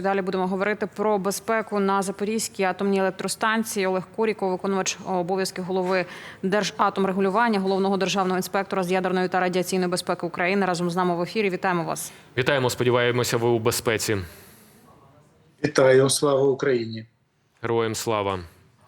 Далі будемо говорити про безпеку на Запорізькій атомній електростанції. Олег Куріков, виконувач обов'язків голови Держатомрегулювання, головного державного інспектора з ядерної та радіаційної безпеки України. Разом з нами в ефірі. Вітаємо вас. Вітаємо, сподіваємося, ви у безпеці. Вітаю, слава Україні. Героям слава.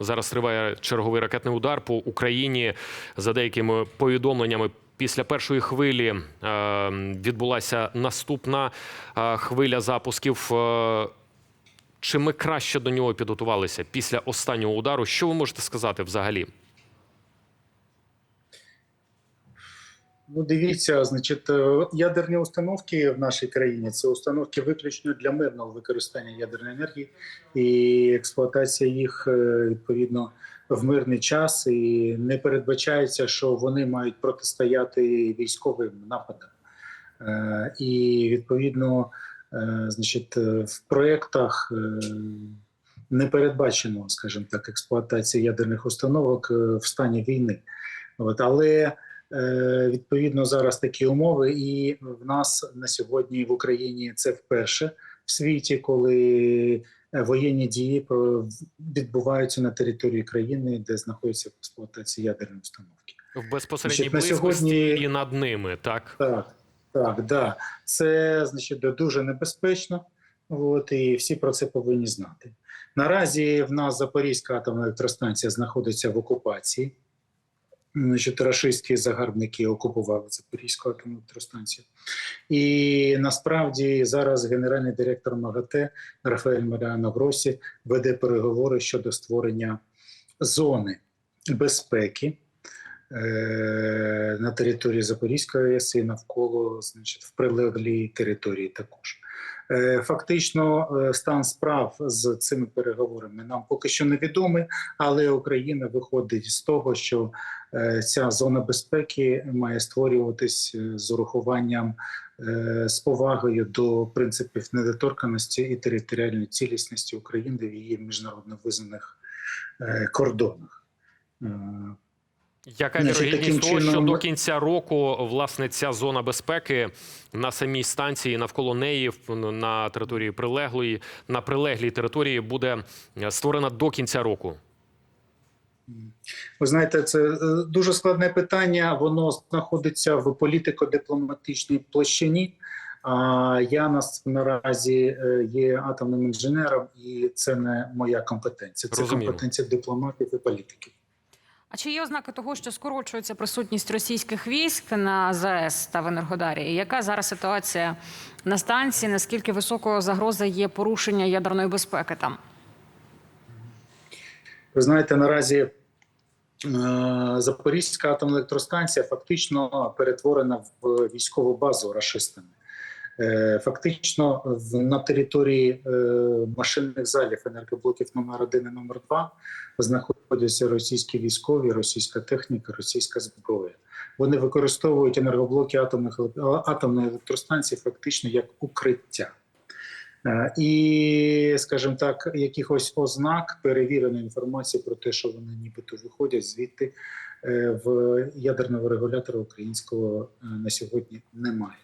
Зараз триває черговий ракетний удар по Україні. За деякими повідомленнями, після першої хвилі е, відбулася наступна е, хвиля запусків. Е, Чи ми краще до нього підготувалися після останнього удару? Що ви можете сказати взагалі? Ну, дивіться, значить, ядерні установки в нашій країні це установки виключно для мирного використання ядерної енергії і експлуатація їх відповідно в мирний час. І не передбачається, що вони мають протистояти військовим нападам. Е, І відповідно, е, значить, в проєктах е, не передбачено, скажімо так, експлуатація ядерних установок в стані війни. От, але Відповідно, зараз такі умови, і в нас на сьогодні в Україні це вперше в світі, коли воєнні дії відбуваються на території країни, де знаходяться в експлуатації ядерної установки. В безпосередній Значить, на сьогодні- і над ними, так? Так, так, да. Це значить дуже небезпечно. От, і всі про це повинні знати. Наразі в нас Запорізька атомна електростанція знаходиться в окупації. Значить, рашистські загарбники окупували Запорізьку атомну електростанцію. І насправді зараз генеральний директор МАГАТЕ Рафаель Маріано Гросі веде переговори щодо створення зони безпеки е, на території Запорізької АЕС і навколо, значить, в прилеглій території також. Е, Фактично, е, стан справ з цими переговорами нам поки що невідомий, але Україна виходить з того, що е, ця зона безпеки має створюватись з урахуванням з повагою до принципів недоторканості і територіальної цілісності України в її міжнародно визнаних кордонах. Яка вірогідність таким того, що до кінця року власне ця зона безпеки на самій станції навколо неї на території прилеглої на прилеглій території буде е, створена до кінця року? Ви знаєте, це е, дуже складне питання. Воно знаходиться в політико-дипломатичній площині. А я нас наразі е, є атомним інженером, і це не моя компетенція. Це Розуміло. компетенція дипломатів і політиків. А чи є ознаки того, що скорочується присутність російських військ на ЗАЕС та в Енергодарі? Яка зараз ситуація на станції? Наскільки високою загроза є порушення ядерної безпеки там? Ви знаєте, наразі е, Запорізька атомна електростанція фактично перетворена в військову базу рашистами. Е, Фактично на території е, машинних залів енергоблоків номер 1 і номер 2 знаходяться російські військові, російська техніка, російська зброя. Вони використовують енергоблоки атомних атомної електростанції фактично як укриття. Е, І, скажімо так, якихось ознак перевіреної інформації про те, що вони нібито виходять звідти в ядерного регулятора українського на сьогодні немає.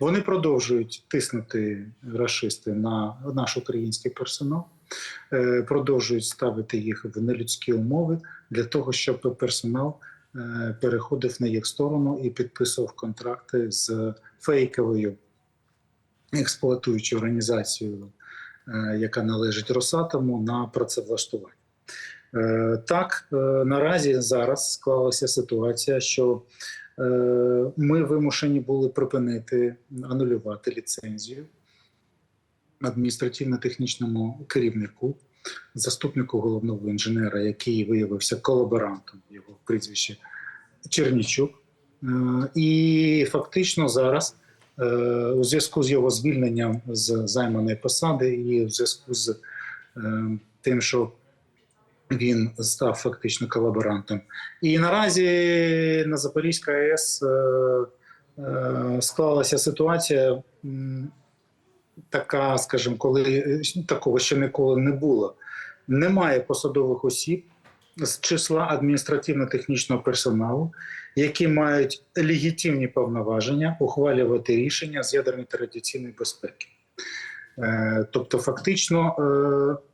Вони продовжують тиснути рашисти на наш український персонал, е, продовжують ставити їх в нелюдські умови для того, щоб персонал е, переходив на їх сторону і підписував контракти з фейковою експлуатуючою організацією, е, яка належить Росатому, на працевлаштування. Так, наразі зараз склалася ситуація, що ми вимушені були припинити анулювати ліцензію адміністративно-технічному керівнику, заступнику головного інженера, який виявився колаборантом, його прізвище Чернічук. Е, І фактично зараз, е, у зв'язку з його звільненням з займаної посади, і в зв'язку з е, тим, що він став фактично колаборантом. І наразі на Запорізькій АЕС е, е, склалася ситуація така, скажімо, коли такого ще ніколи не було. Немає посадових осіб з числа адміністративно-технічного персоналу, які мають легітимні повноваження ухвалювати рішення з ядерної та радіаційної безпеки. Е, Тобто, фактично,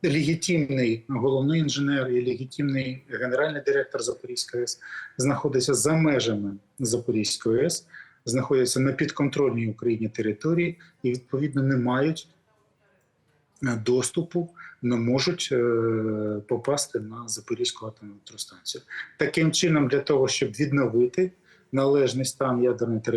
е, легітимний головний інженер і легітимний генеральний директор Запорізької АЕС знаходиться за межами Запорізької АЕС, знаходяться на підконтрольній Україні території і відповідно не мають е, доступу, не можуть попасти на Запорізьку атомну електростанцію. Таким чином, для того, щоб відновити належний стан ядерної та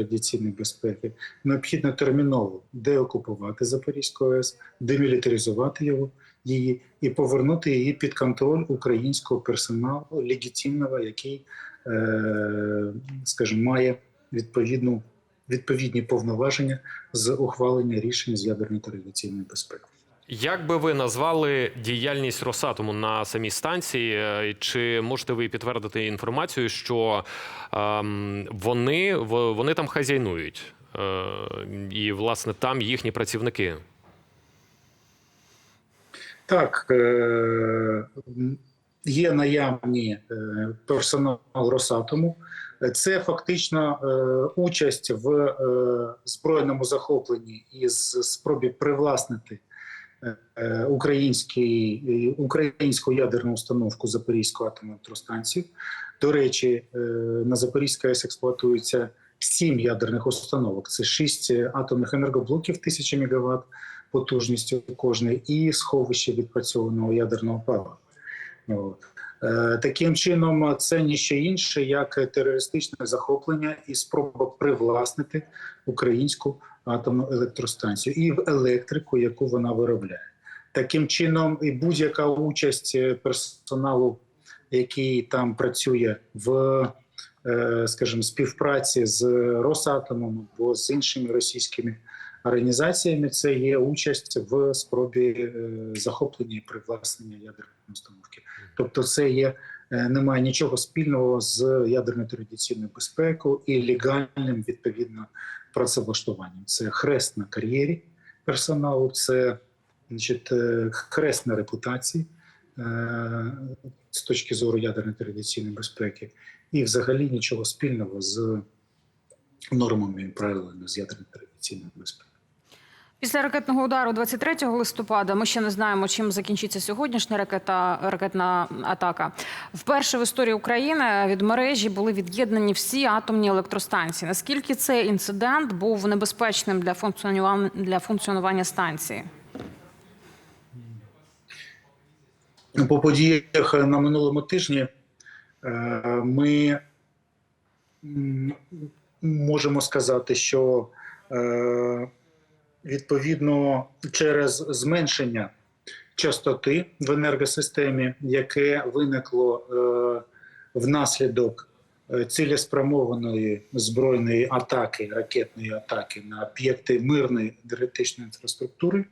безпеки, необхідно терміново деокупувати Запорізьку АЕС, демілітаризувати його її і повернути її під контроль українського персоналу легітимного, який, е, скажімо, має відповідну відповідні повноваження з ухвалення рішень з ядерної та радіаційної безпеки. Як би ви назвали діяльність Росатому на самій станції? Е, Чи можете ви підтвердити інформацію, що ем, вони, вони там хазяйнують? Е, і, власне, там їхні працівники. Так, е, є наявні е, персонал Росатому. Це фактично е, участь в збройному захопленні і спробі привласнити український, е, українську ядерну установку Запорізьку атомну електростанцію. До речі, е, на Запорізькій АЕС експлуатується сім ядерних установок. Це шість атомних енергоблоків 1000 МВт потужністю кожної і сховище відпрацьованого ядерного палива. Е, Таким чином, це ніщо інше, як терористичне захоплення і спроба привласнити українську атомну електростанцію і в електрику, яку вона виробляє. Таким чином, і будь-яка участь персоналу, який там працює в, е, скажімо, співпраці з Росатомом або з іншими російськими організаціями, це є участь в спробі е, захоплення і привласнення ядерної установки. Тобто, це є е, немає нічого спільного з ядерною традиційною безпекою і легальним відповідно працевлаштуванням. Це хрест на кар'єрі персоналу, це значить, е, хрест на репутації е, з точки зору ядерної традиційної безпеки, і взагалі нічого спільного з нормами і правилами з ядерної традиційної безпеки. Після ракетного удару 23 листопада ми ще не знаємо, чим закінчиться сьогоднішня ракета, ракетна атака. Вперше в історії України від мережі були від'єднані всі атомні електростанції. Наскільки цей інцидент був небезпечним для функціонування для функціонування станції? По подіях на минулому тижні е, ми можемо сказати, що е, відповідно через зменшення частоти в енергосистемі, яке виникло е, внаслідок е, цілеспрямованої збройної атаки, ракетної атаки на об'єкти мирної енергетичної інфраструктури,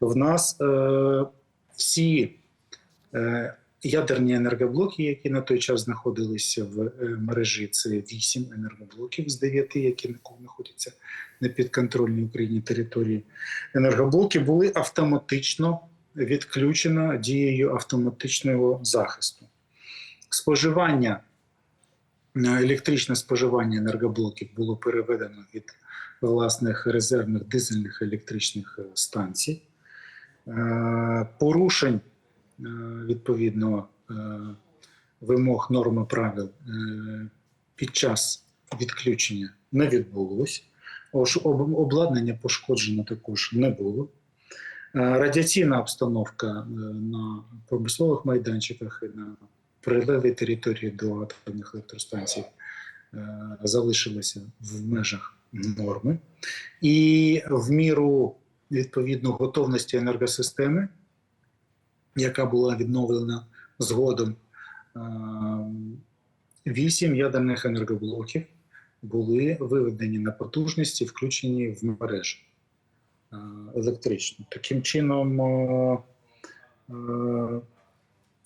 в нас е, всі Е, Ядерні енергоблоки, які на той час знаходилися в е, мережі, це вісім енергоблоків з дев'яти, які знаходяться на підконтрольній Україні території. Енергоблоки були автоматично відключено дією автоматичного захисту. Споживання, е, електричне споживання енергоблоків було переведено від власних резервних дизельних електричних е, станцій. Порушень відповідно е, вимог норми правил е, під час відключення не відбулось. Обладнання пошкоджено також не було. Е, Радіаційна обстановка е, на промислових майданчиках і на прилеглій території до атомних електростанцій е, залишилася в межах норми. І в міру відповідно готовності енергосистеми, яка була відновлена згодом, е, вісім ядерних енергоблоків були виведені на потужності, включені в мережу е, електричну. Таким чином, е,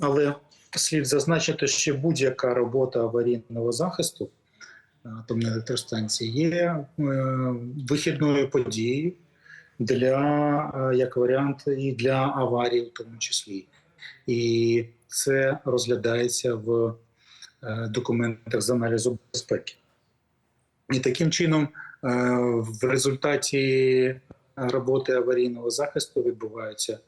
але слід зазначити, що будь-яка робота аварійного захисту атомної електростанції є вихідною подією для е, як варіант і для аварії, в тому числі. І це розглядається в е, документах з аналізу безпеки. І таким чином, е, в результаті роботи аварійного захисту відбуваються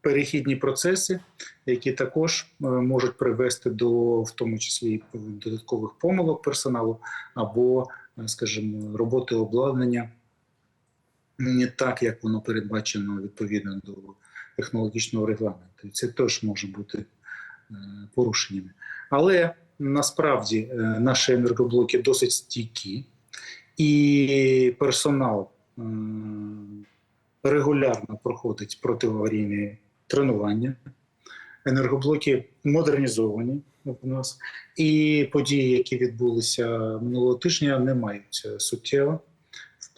перехідні процеси, які також можуть привести до, в тому числі, додаткових помилок персоналу або, скажімо, роботи обладнання так, як воно передбачено відповідно до технологічного регламенту. Це теж може бути е, порушеннями. Але насправді е, наші енергоблоки досить стійкі, і персонал е, регулярно проходить протиаварійні тренування. Енергоблоки модернізовані у нас, і події, які відбулися минулого тижня, не мають суттєво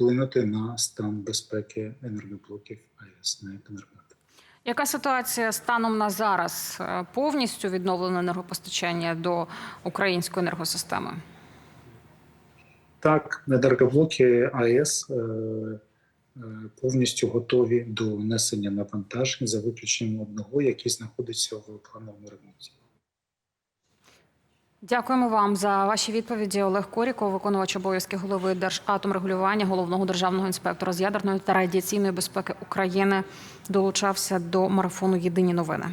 вплинути на стан безпеки енергоблоків АЕС на енергетику. Яка ситуація станом на зараз? Е, Повністю відновлено енергопостачання до української енергосистеми? Так, енергоблоки АЕС е, е, повністю готові до несення навантажень за виключенням одного, який знаходиться в плановому ремонті. Дякуємо вам за ваші відповіді. Олег Коріков, виконувач обов'язків голови Держатомрегулювання, головного державного інспектора з ядерної та радіаційної безпеки України, долучався до марафону Єдині новини.